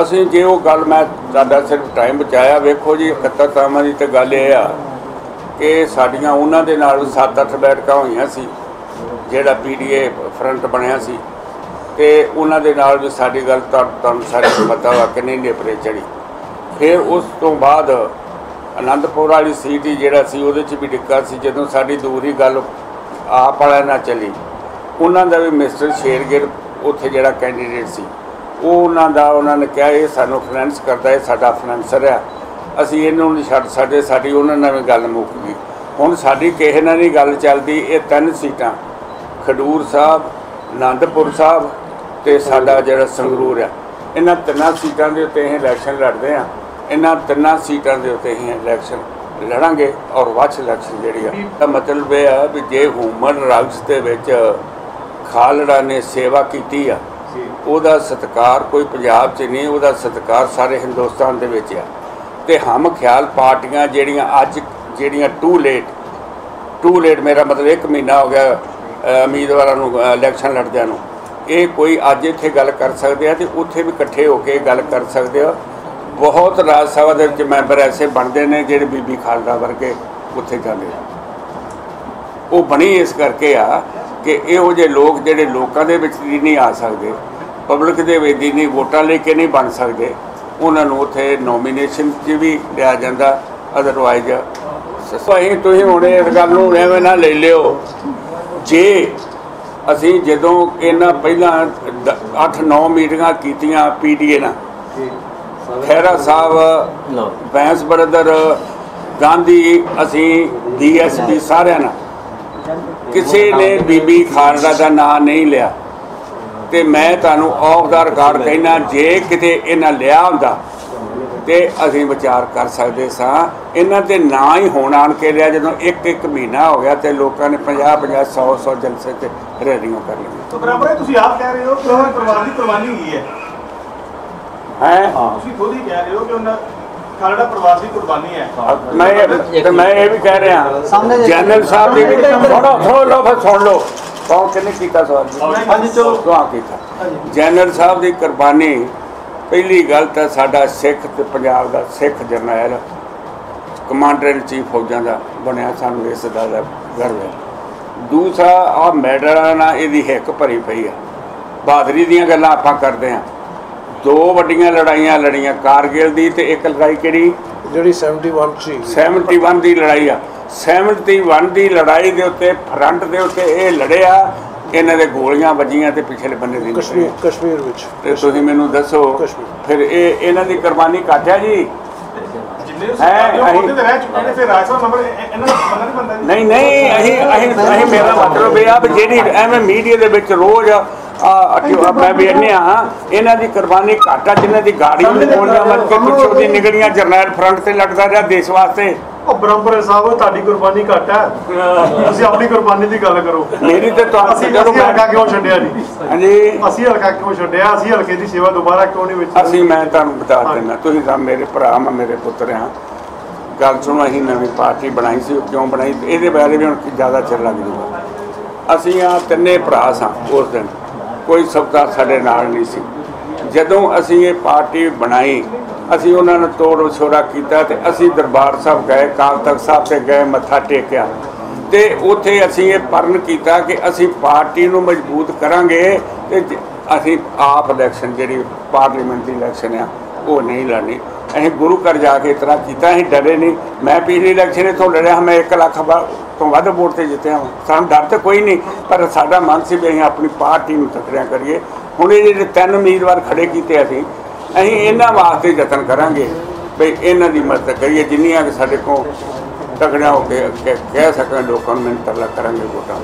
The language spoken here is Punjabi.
ਅਸੀਂ ਜੇ ਉਹ ਗੱਲ ਮੈਂ ਤੁਹਾਡਾ ਸਿਰਫ ਟਾਈਮ ਬਚਾਇਆ, ਵੇਖੋ ਜੀ 71 ਤਾਮਾਂ ਦੀ ਤਾਂ ਗੱਲ ਇਹ ਆ ਕਿ ਸਾਡੀਆਂ ਉਹਨਾਂ ਦੇ ਨਾਲ 7-8 ਬੈਠਕਾਂ ਹੋਈਆਂ ਸੀ, ਜਿਹੜਾ ਪੀਡੀਏ ਫਰੰਟ ਬਣਿਆ ਸੀ ਤੇ ਉਹਨਾਂ ਦੇ ਨਾਲ ਵੀ ਸਾਡੀ ਗੱਲ ਤੁਹਾਨੂੰ ਸਾਰੇ ਨੂੰ ਪਤਾ ਵਾ ਕਿ ਨਹੀਂ ਨੇਪਰੇ ਚੜੀ ਫਿਰ ਉਸ ਤੋਂ ਬਾਅਦ ਆਨੰਦਪੁਰ ਵਾਲੀ ਸੀਟ ਹੀ ਜਿਹੜਾ ਸੀ, ਉਹਦੇ 'ਚ ਵੀ ਡਿੱਕਾ ਸੀ, ਜਦੋਂ ਸਾਡੀ ਦੂਰੀ ਗੱਲ ਆਪ ਵਾਲਿਆਂ ਨਾਲ ਚੱਲੀ। ਉਹਨਾਂ ਦਾ ਵੀ ਮਿਸਟਰ ਸ਼ੇਰਗਿਰ ਉੱਥੇ ਜਿਹੜਾ ਕੈਂਡੀਡੇਟ ਸੀ। ਉਹ ਉਹਨਾਂ ਦਾ, ਉਹਨਾਂ ਨੇ ਕਿਹਾ, ਇਹ ਸਾਨੂੰ ਫਾਈਨੈਂਸ ਕਰਦਾ, ਇਹ ਸਾਡਾ ਫਾਈਨੈਂਸਰ ਆ। ਅਸੀਂ ਇਹਨੂੰ ਨਹੀਂ ਛੱਡ ਸਕਦੇ, ਸਾਡੀ ਉਹਨਾਂ ਨਾਲ ਵੀ ਗੱਲ ਮੁੱਕ ਗਈ। ਹੁਣ ਸਾਡੀ ਕਿਸੇ ਨਾਲ ਨਹੀਂ ਗੱਲ ਚੱਲਦੀ, ਇਹ ਤਿੰਨ ਸੀਟਾਂ। ਖਡੂਰ ਸਾਹਿਬ, ਆਨੰਦਪੁਰ ਸਾਹਿਬ ਤੇ ਸਾਡਾ ਜਿਹੜਾ ਸੰਗਰੂਰ ਆ। ਇਹਨਾਂ ਤਿੰਨਾਂ ਸੀਟਾਂ ਦੇ ਉੱਤੇ ਅਸੀਂ ਇਲੈਕਸ਼ਨ ਲੜਦੇ ਆ ਇਹਨਾਂ ਤਿੰਨਾਂ ਸੀਟਾਂ ਦੇ ਉੱਤੇ ਅਸੀਂ ਇਲੈਕਸ਼ਨ ਲੜਾਂਗੇ ਔਰ ਵਾਚ ਇਲੈਕਸ਼ਨ ਜਿਹੜੀ ਆ, ਤਾਂ ਮਤਲਬ ਇਹ ਆ ਵੀ ਜੇ ਹਿਊਮਨ ਰਾਈਟਸ ਦੇ ਵਿੱਚ ਖਾਲੜਾ ਨੇ ਸੇਵਾ ਕੀਤੀ ਆ ਉਹਦਾ ਸਤਿਕਾਰ ਕੋਈ ਪੰਜਾਬ 'ਚ ਨਹੀਂ, ਉਹਦਾ ਸਤਿਕਾਰ ਸਾਰੇ ਹਿੰਦੁਸਤਾਨ ਦੇ ਵਿੱਚ ਆ। ਤੇ ਹਮ ਖਿਆਲ ਪਾਰਟੀਆਂ ਜਿਹੜੀਆਂ ਅੱਜ ਜਿਹੜੀਆਂ ਟੂ ਲੇਟ ਟੂ ਲੇਟ ਮੇਰਾ ਮਤਲਬ 1 ਮਹੀਨਾ ਹੋ ਗਿਆ ਉਮੀਦਵਾਰਾਂ ਨੂੰ ਇਲੈਕਸ਼ਨ ਲੜਦਿਆਂ ਨੂੰ। ਇਹ ਕੋਈ ਅੱਜ ਇੱਥੇ ਗੱਲ ਕਰ ਸਕਦੇ ਆ ਤੇ ਉੱਥੇ ਵੀ ਇਕੱਠੇ ਹੋ ਕੇ ਗੱਲ ਕਰ ਸਕਦੇ ਆ। ਬਹੁਤ ਰਾਜ ਸਭਾ ਦੇ ਵਿੱਚ ਮੈਂਬਰ ਐਸੇ ਬਣਦੇ ਨੇ ਜਿਹੜੇ ਬੀਬੀ ਖਾਲੜਾ ਵਰਗੇ ਉੱਥੇ ਜਾਂਦੇ ਆ। ਉਹ ਬਣੀ ਇਸ ਕਰਕੇ ਆ ਕਿ ਇਹੋ ਜਿਹੇ ਲੋਕ ਜਿਹੜੇ ਲੋਕਾਂ ਦੇ ਵਿੱਚ ਵੀ ਨਹੀਂ ਆ ਸਕਦੇ। ਪਬਲਿਕ ਦੇ ਵਿੱਚ ਦੀ ਨਹੀਂ ਵੋਟਾਂ ਲੈ ਕੇ ਨਹੀਂ ਬਣ ਸਕਦੇ। ਉਹਨਾਂ ਨੂੰ ਉੱਥੇ ਨੋਮੀਨੇਸ਼ਨ 'ਚ ਵੀ ਲਿਆ ਜਾਂਦਾ ਅਦਰਵਾਈਜ਼ ਅਸੀਂ ਤੁਸੀਂ ਹੁਣ ਇਸ ਗੱਲ ਨੂੰ ਐਵੇਂ ਨਾ ਲੈ ਲਿਓ। ਜੇ ਅਸੀਂ ਜਦੋਂ ਇਹਨਾਂ ਪਹਿਲਾਂ 8-9 ਮੀਟਿੰਗਾਂ ਕੀਤੀਆਂ ਪੀਡੀਏ ਨਾਲ ਖੈਰਾ ਸਾਹਿਬ ਬੈਂਸ ਬਰਦਰ ਗਾਂਧੀ ਅਸੀਂ ਡੀਐਸਪੀ ਸਾਰਿਆਂ ਨਾਲ। ਕਿਸੇ ਨੇ ਬੀਬੀ ਖਾਲੜਾ ਦਾ ਨਾਂ ਨਹੀਂ ਲਿਆ। ਤੇ ਮੈਂ ਤੁਹਾਨੂੰ ਆਫ ਦਾ ਰਿਕਾਰਡ ਕਹਿਣਾ ਜੇ ਕਿਤੇ ਇਹਨਾਂ ਲਿਆ ਹੁੰਦਾ ਤੇ ਅਸੀਂ ਵਿਚਾਰ ਕਰ ਸਕਦੇ ਸਾਂ। ਇਹਨਾਂ ਤੇ ਨਾਂ ਹੀ ਹੋਣ ਆਣ ਕੇ ਲਿਆ ਜਦੋਂ ਇੱਕ ਇੱਕ ਮਹੀਨਾ ਹੋ ਗਿਆ ਤੇ ਲੋਕਾਂ ਨੇ 50 50 100 100 ਜਲਸੇ ਤੇ ਰੈਲੀਆਂ ਕਰ ਲਈਆਂ। ਤਾਂ ਬਰਾਬਰ ਹੈ ਤੁਸੀਂ ਆਪ ਕਹਿ ਰਹੇ ਹੋ ਕਿ ਉਹਨਾਂ ਪਰਿਵਾਰ ਦੀ ਕੁਰਬਾਨੀ ਹੋਈ ਹੈ। ਹੈ? ਤੁਸੀਂ ਖੁਦ ਹੀ ਕਹਿ ਰਹੇ ਹੋ ਕਿ ਉਹਨਾਂ ਖਾਲੜਾ ਪਰਿਵਾਰ ਦੀ ਕੁਰਬਾਨੀ ਹੈ। ਮੈਂ ਮੈਂ ਇਹ ਵੀ ਕਹਿ ਰਿਹਾ। ਜਨਰਲ ਸਾਹਿਬ ਦੀ ਵੀ ਸੁਣੋ ਸੁਣ ਲਓ ਫਿਰ ਸੁਣ ਲਓ। ਕੌਣ ਕਿੰਨੇ ਕੀਤਾ ਸਵਾਲ? ਜੀ ਹਾਂਜੀ ਚਲੋ। ਦੁਆ ਕੀਤਾ। ਜਨਰਲ ਸਾਹਿਬ ਦੀ ਕੁਰਬਾਨੀ ਪਹਿਲੀ ਗੱਲ ਤਾਂ ਸਾਡਾ ਸਿੱਖ ਤੇ ਪੰਜਾਬ ਦਾ ਸਿੱਖ ਜਰਨੈਲ ਕਮਾਂਡਰ ਇਨ ਚੀਫ ਫੌਜਾਂ ਦਾ ਬਣਿਆ ਸਾਨੂੰ ਇਸ ਦਾ ਦਾ ਗਰਵ ਹੈ। ਦੂਸਰਾ ਆ ਮੈਡਲਾਂ ਨਾਲ ਇਹਦੀ ਹਿੱਕ ਭਰੀ ਪਈ ਆ ਬਹਾਦਰੀ ਦੀਆਂ ਗੱਲਾਂ ਆਪਾਂ ਕਰਦੇ ਆ ਦੋ ਵੱਡੀਆਂ ਲੜਾਈਆਂ ਲੜੀਆਂ ਕਾਰਗਿਲ ਦੀ ਤੇ ਇੱਕ ਲੜਾਈ ਕਿਹੜੀ? ਜਿਹੜੀ 71 ਸੀ 71 ਦੀ ਲੜਾਈ ਆ। 71 ਦੀ ਲੜਾਈ ਦੇ ਉੱਤੇ ਫਰੰਟ ਦੇ ਉੱਤੇ ਇਹ ਲੜਿਆ ਇਹਨਾਂ ਦੇ ਗੋਲੀਆਂ ਵੱਜੀਆਂ ਤੇ ਪਿਛਲੇ ਬੰਨੇ ਦੀ ਕਸ਼ਮੀਰ ਕਸ਼ਮੀਰ ਵਿੱਚ। ਤੇ ਤੁਸੀਂ ਮੈਨੂੰ ਦੱਸੋ। ਫਿਰ ਇਹ ਇਹਨਾਂ ਦੀ ਕੁਰਬਾਨੀ ਘੱਟ ਹੈ, ਜੋ? ਅਸੀਂ- ਉਹਦੇ ਤੇ ਰਹਿ ਚੁੱਕੇ ਨੇ ਫਿਰ ਰਾਜ ਸਾਹਿਬ ਨੰਬਰ ਇਹਨਾਂ ਦਾ ਬੰਦਾ ਨਹੀਂ ਨਹੀਂ ਅਸੀਂ ਅਸੀਂ ਮੇਰਾ ਮਤਲਬ ਇਹ ਆ ਵੀ ਜਿਹੜੀ ਐਵੇਂ ਮੀਡੀਆ ਦੇ ਵਿੱਚ ਰੋਜ਼ ਮੈਂ ਆ ਇਹਨਾਂ ਦੀ ਕੁਰਬਾਨੀ ਘੱਟ ਆ ਜਿਨ੍ਹਾਂ ਦੀ ਗਾੜੀ ਨੂੰ ਗੋਲੀਆਂ ਮਾਰ ਕੇ ਪਿੱਛੋਂ ਦੀ ਨਿਕਲੀਆਂ ਜਰਨੈਲ ਫਰੰਟ ਤੇ ਲੜਦਾ ਰਿਹਾ ਦੇਸ਼ ਵਾਸਤੇ। ਉਹ ਬ੍ਰਹਮਪੁਰ ਸਾਹਿਬ ਤੁਹਾਡੀ ਕੁਰਬਾਨੀ ਘੱਟ ਹੈ ਤੁਸੀਂ ਆਪਣੀ ਕੁਰਬਾਨੀ ਦੀ ਗੱਲ ਕਰੋ। ਮੇਰੀ ਤੇ ਤੁਹਾਨੂੰ ਅਸੀਂ ਜਦੋਂ ਅਸੀਂ ਮੈਂ ਹਲਕਾ ਕਿਉਂ ਛੱਡਿਆ ਜੀ? ਹਾਂਜੀ। ਅਸੀਂ ਹਲਕਾ ਕਿਉਂ ਛੱਡਿਆ? ਅਸੀਂ ਹਲਕੇ ਦੀ ਸੇਵਾ ਦੁਬਾਰਾ ਕਿਉਂ ਨਹੀਂ ਵਿੱਚ ਅਸੀਂ ਮੈਂ ਤੁਹਾਨੂੰ ਬਤਾ ਦਿੰਦਾ ਤੁਸੀਂ ਤਾਂ ਮੇਰੇ ਭਰਾ ਮੈਂ ਮੇਰੇ ਪੁੱਤਰ ਆ ਗੱਲ ਸੁਣੋ ਅਸੀਂ ਨਵੀਂ ਪਾਰਟੀ ਬਣਾਈ ਸੀ ਉਹ ਕਿਉਂ ਬਣਾਈ? ਇਹਦੇ ਬਾਰੇ ਵੀ ਹੁਣ ਜ਼ਿਆਦਾ ਚਿਰ ਲੱਗ ਜੂਗਾ। ਅਸੀਂ ਆ ਤਿੰਨੇ ਭਰਾ ਸਾਂ ਉਸ ਦਿਨ। ਕੋਈ ਸਬਦਾ ਸਾਡੇ ਨਾਲ ਨਹੀਂ ਸੀ। ਜਦੋਂ ਅਸੀਂ ਇਹ ਪਾਰਟੀ ਬਣਾਈ, ਅਸੀਂ ਉਹਨਾਂ ਨੂੰ ਤੋੜ ਵਿਛੋੜਾ ਕੀਤਾ ਤੇ ਅਸੀਂ ਦਰਬਾਰ ਸਾਹਿਬ ਗਏ ਕਾਲ ਤਖਤ ਸਾਹਿਬ ਤੇ ਗਏ, ਮੱਥਾ ਟੇਕਿਆ। ਤੇ ਉੱਥੇ ਅਸੀਂ ਇਹ ਪਰਨ ਕੀਤਾ ਕਿ ਅਸੀਂ ਪਾਰਟੀ ਨੂੰ ਮਜ਼ਬੂਤ ਕਰਾਂਗੇ ਤੇ ਅਸੀਂ ਆਪ ਇਲੈਕਸ਼ਨ ਜਿਹੜੀ ਪਾਰਲੀਮੈਂਟ ਦੀ ਇਲੈਕਸ਼ਨ ਆ, ਉਹ ਨਹੀਂ ਲੜਨੀ। ਅਸੀਂ ਗੁਰੂ ਘਰ ਜਾ ਕੇ ਇਤਨਾ ਕੀਤਾ, ਅਸੀਂ ਡਰੇ ਨਹੀਂ। ਮੈਂ ਪਿਛਲੀ ਇਲੈਕਸ਼ਨ ਇਥੋਂ ਲੜਿਆ, ਮੈਂ 1 ਲੱਖ ਵਾ- ਤੋਂ ਵੱਧ ਵੋਟ ਤੇ ਜਿੱਤਿਆ ਹਾਂ ਸਾਨੂੰ ਡਰ ਤਾਂ ਕੋਈ ਨਹੀਂ, ਪਰ ਸਾਡਾ ਮਨ ਸੀ ਵੀ ਅਸੀਂ ਆਪਣੀ ਪਾਰਟੀ ਨੂੰ ਤਕੜਿਆ ਕਰੀਏ। ਹੁਣ ਇਹ ਜਿਹੜੇ ਤਿੰਨ ਉਮੀਦਵਾਰ ਖੜੇ ਕੀਤੇ ਅਸੀਂ ਅਸੀਂ ਇਹਨਾਂ ਵਾਸਤੇ ਯਤਨ ਕਰਾਂਗੇ ਵੀ ਇਹਨਾਂ ਦੀ ਮਦਦ ਕਰੀਏ, ਜਿੰਨੀਆਂ ਕਿ ਸਾਡੇ ਕੋਲ ਤਕੜਿਆ ਹੋ ਕੇ ਕਹਿ- ਕਹਿ ਸਕਣ ਲੋਕਾਂ ਨੂੰ ਮਿਹਨਤ ਤਰਲਾ ਕਰਾਂਗੇ ਵੋਟਾਂ।